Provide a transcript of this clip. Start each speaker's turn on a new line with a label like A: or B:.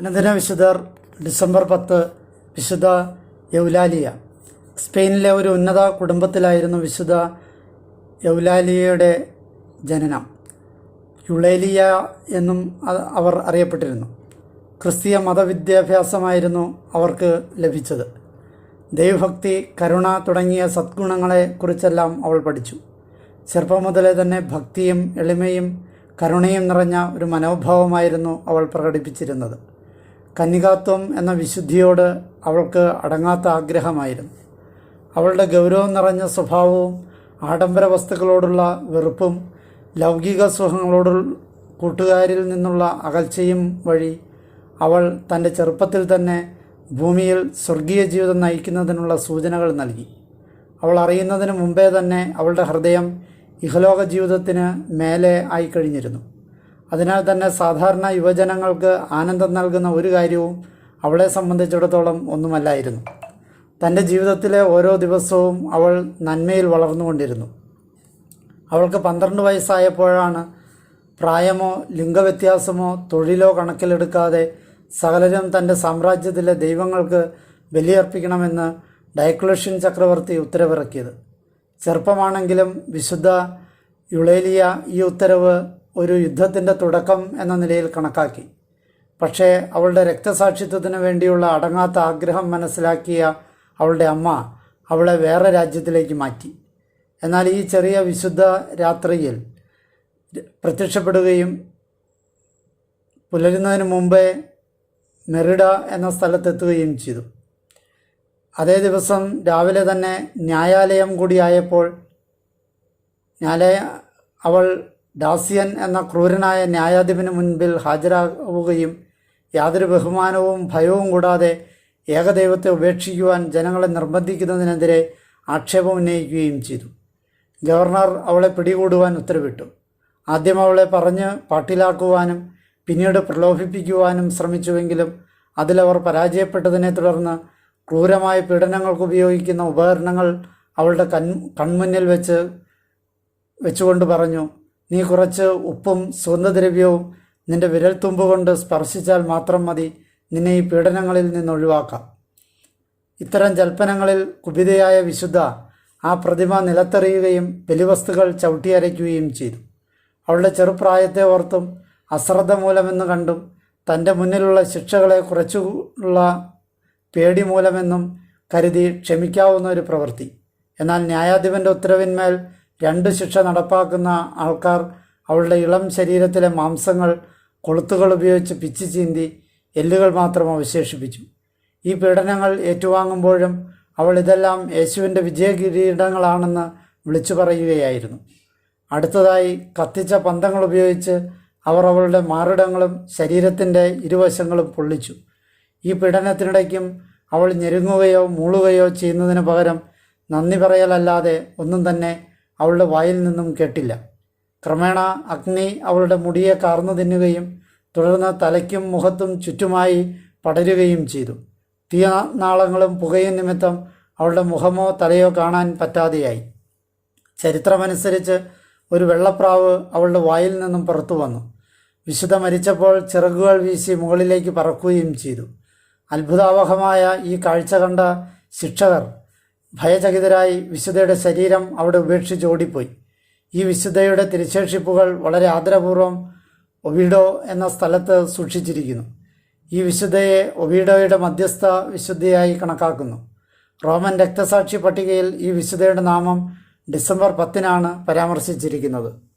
A: അനന്തര വിശുദ്ധർ ഡിസംബർ പത്ത് വിശുദ്ധ യൗലാലിയ. സ്പെയിനിലെ ഒരു ഉന്നത കുടുംബത്തിലായിരുന്നു വിശുദ്ധ യൗലാലിയയുടെ ജനനം. യുളേലിയ എന്നും അവർ അറിയപ്പെട്ടിരുന്നു. ക്രിസ്തീയ മതവിദ്യാഭ്യാസമായിരുന്നു അവർക്ക് ലഭിച്ചത്. ദൈവഭക്തി കരുണ തുടങ്ങിയ സദ്ഗുണങ്ങളെക്കുറിച്ചെല്ലാം അവൾ പഠിച്ചു. ചെറുപ്പം മുതലേ തന്നെ ഭക്തിയും എളിമയും കരുണയും നിറഞ്ഞ ഒരു മനോഭാവമായിരുന്നു അവൾ പ്രകടിപ്പിച്ചിരുന്നത്. കന്യകാത്വം എന്ന വിശുദ്ധിയോട് അവൾക്ക് അടങ്ങാത്ത ആഗ്രഹമായിരുന്നു. അവളുടെ ഗൗരവം നിറഞ്ഞ സ്വഭാവവും ആഡംബര വസ്തുക്കളോടുള്ള വെറുപ്പും ലൗകിക സുഖങ്ങളോട് കൂട്ടുകാരിൽ നിന്നുള്ള അകൽച്ചയും വഴി അവൾ തന്റെ ചെറുപ്പത്തിൽ തന്നെ ഭൂമിയിൽ സ്വർഗീയ ജീവിതം നയിക്കുന്നതിനുള്ള സൂചനകൾ നൽകി. അവൾ അറിയുന്നതിന് മുമ്പേ തന്നെ അവളുടെ ഹൃദയം ഇഹലോക ജീവിതത്തിന് മേലെ ആയിക്കഴിഞ്ഞിരുന്നു അതിനാൽ തന്നെ സാധാരണ യുവജനങ്ങൾക്ക് ആനന്ദം നൽകുന്ന ഒരു കാര്യവും അവളെ സംബന്ധിച്ചിടത്തോളം ഒന്നുമല്ലായിരുന്നു. തന്റെ ജീവിതത്തിലെ ഓരോ ദിവസവും അവൾ നന്മയിൽ വളർന്നുകൊണ്ടിരുന്നു. അവൾക്ക് പന്ത്രണ്ട് വയസ്സായപ്പോഴാണ് പ്രായമോ ലിംഗവ്യത്യാസമോ തൊഴിലോ കണക്കിലെടുക്കാതെ സകലരും തന്റെ സാമ്രാജ്യത്തിലെ ദൈവങ്ങൾക്ക് ബലിയർപ്പിക്കണമെന്ന് ഡയക്ലേഷ്യൻ ചക്രവർത്തി ഉത്തരവിറക്കിയത്. ചെറുപ്പമാണെങ്കിലും വിശുദ്ധ യുളേലിയ ഈ ഉത്തരവ് ഒരു യുദ്ധത്തിന്റെ തുടക്കം എന്ന നിലയിൽ കണക്കാക്കി. പക്ഷേ അവളുടെ രക്തസാക്ഷിത്വത്തിന് വേണ്ടിയുള്ള അടങ്ങാത്ത ആഗ്രഹം മനസ്സിലാക്കിയ അവളുടെ അമ്മ അവളെ വേറെ രാജ്യത്തിലേക്ക് മാറ്റി. എന്നാൽ ഈ ചെറിയ വിശുദ്ധ രാത്രിയിൽ പ്രത്യക്ഷപ്പെടുകയും പുലരുന്നതിന് മുമ്പേ മെറിഡ എന്ന സ്ഥലത്തെത്തുകയും ചെയ്തു. അതേ ദിവസം രാവിലെ തന്നെ ന്യായാലയം കൂടിയായപ്പോൾ ന്യായാലയ അവൾ ഡാസിയൻ എന്ന ക്രൂരനായ ന്യായാധിപന് മുൻപിൽ ഹാജരാവുകയും യാതൊരു ബഹുമാനവും ഭയവും കൂടാതെ ഏകദൈവത്തെ ഉപേക്ഷിക്കുവാൻ ജനങ്ങളെ നിർബന്ധിക്കുന്നതിനെതിരെ ആക്ഷേപം ഉന്നയിക്കുകയും ചെയ്തു. ഗവർണർ അവളെ പിടികൂടുവാൻ ഉത്തരവിട്ടു. ആദ്യം അവളെ പറഞ്ഞ് പാട്ടിലാക്കുവാനും പിന്നീട് പ്രലോഭിപ്പിക്കുവാനും ശ്രമിച്ചുവെങ്കിലും അതിലവർ പരാജയപ്പെട്ടതിനെ തുടർന്ന് ക്രൂരമായ പീഡനങ്ങൾക്ക് ഉപയോഗിക്കുന്ന ഉപകരണങ്ങൾ അവളുടെ കൺ കൺമുന്നിൽ വെച്ച് വെച്ചുകൊണ്ട് പറഞ്ഞു നീ കുറച്ച് ഉപ്പും സുഗന്ധദ്രവ്യവും നിന്റെ വിരൽത്തുമ്പ് കൊണ്ട് സ്പർശിച്ചാൽ മാത്രം മതി നിന്നെ ഈ പീഡനങ്ങളിൽ നിന്ന് ഒഴിവാക്കാം. ഇത്തരം ജൽപ്പനങ്ങളിൽ കുപിതയായ വിശുദ്ധ ആ പ്രതിമ നിലത്തെറിയുകയും ബലിവസ്തുക്കൾ ചവിട്ടിയരയ്ക്കുകയും ചെയ്തു. അവളുടെ ചെറുപ്രായത്തെ ഓർത്തും അശ്രദ്ധ മൂലമെന്ന് കണ്ടും തന്റെ മുന്നിലുള്ള ശിക്ഷകളെ കുറച്ചുള്ള പേടി മൂലമെന്നും കരുതി ക്ഷമിക്കാവുന്ന ഒരു പ്രവൃത്തി. എന്നാൽ ന്യായാധിപന്റെ ഉത്തരവിന്മേൽ രണ്ട് ശിക്ഷ നടപ്പാക്കുന്ന ആൾക്കാർ അവളുടെ ഇളം ശരീരത്തിലെ മാംസങ്ങൾ കൊളുത്തുകൾ ഉപയോഗിച്ച് പിച്ചു ചീന്തി എല്ലുകൾ മാത്രം അവശേഷിപ്പിച്ചു. ഈ പീഡനങ്ങൾ ഏറ്റുവാങ്ങുമ്പോഴും അവൾ ഇതെല്ലാം യേശുവിന്റെ വിജയകിരീടങ്ങളാണെന്ന് വിളിച്ചു പറയുകയായിരുന്നു. അടുത്തതായി കത്തിച്ച പന്തങ്ങൾ ഉപയോഗിച്ച് അവർ അവളുടെ മാറിടങ്ങളും ശരീരത്തിന്റെ ഇരുവശങ്ങളും പൊള്ളിച്ചു. ഈ പീഡനത്തിനിടയ്ക്കും അവൾ ഞെരുങ്ങുകയോ മൂളുകയോ ചെയ്യുന്നതിന് പകരം നന്ദി പറയലല്ലാതെ ഒന്നും തന്നെ അവളുടെ വായിൽ നിന്നും കേട്ടില്ല. ക്രമേണ അഗ്നി അവളുടെ മുടിയെ കാർന്നു തിന്നുകയും തുടർന്ന് തലയ്ക്കും മുഖത്തും ചുറ്റുമായി പടരുകയും ചെയ്തു. തീനാളങ്ങളും പുകയും നിമിത്തം അവളുടെ മുഖമോ തലയോ കാണാൻ പറ്റാതെയായി. ചരിത്രമനുസരിച്ച് ഒരു വെള്ളപ്രാവ് അവളുടെ വായിൽ നിന്നും പുറത്തു വന്നു. വിശുദ്ധ മരിച്ചപ്പോൾ ചിറകുകൾ വീശി മുകളിലേക്ക് പറക്കുകയും ചെയ്തു. അത്ഭുതാവഹമായ ഈ കാഴ്ച കണ്ട ശിക്ഷകർ ഭയചകിതരായി വിശുദ്ധയുടെ ശരീരം അവിടെ ഉപേക്ഷിച്ച് ഓടിപ്പോയി. ഈ വിശുദ്ധയുടെ തിരുശേഷിപ്പുകൾ വളരെ ആദരപൂർവം ഒവിഡോ എന്ന സ്ഥലത്ത് സൂക്ഷിച്ചിരിക്കുന്നു. ഈ വിശുദ്ധയെ ഒവിഡോയുടെ മധ്യസ്ഥ വിശുദ്ധയായി കണക്കാക്കുന്നു. റോമൻ രക്തസാക്ഷി പട്ടികയിൽ ഈ വിശുദ്ധയുടെ നാമം ഡിസംബർ പത്തിനാണ് പരാമർശിച്ചിരിക്കുന്നത്.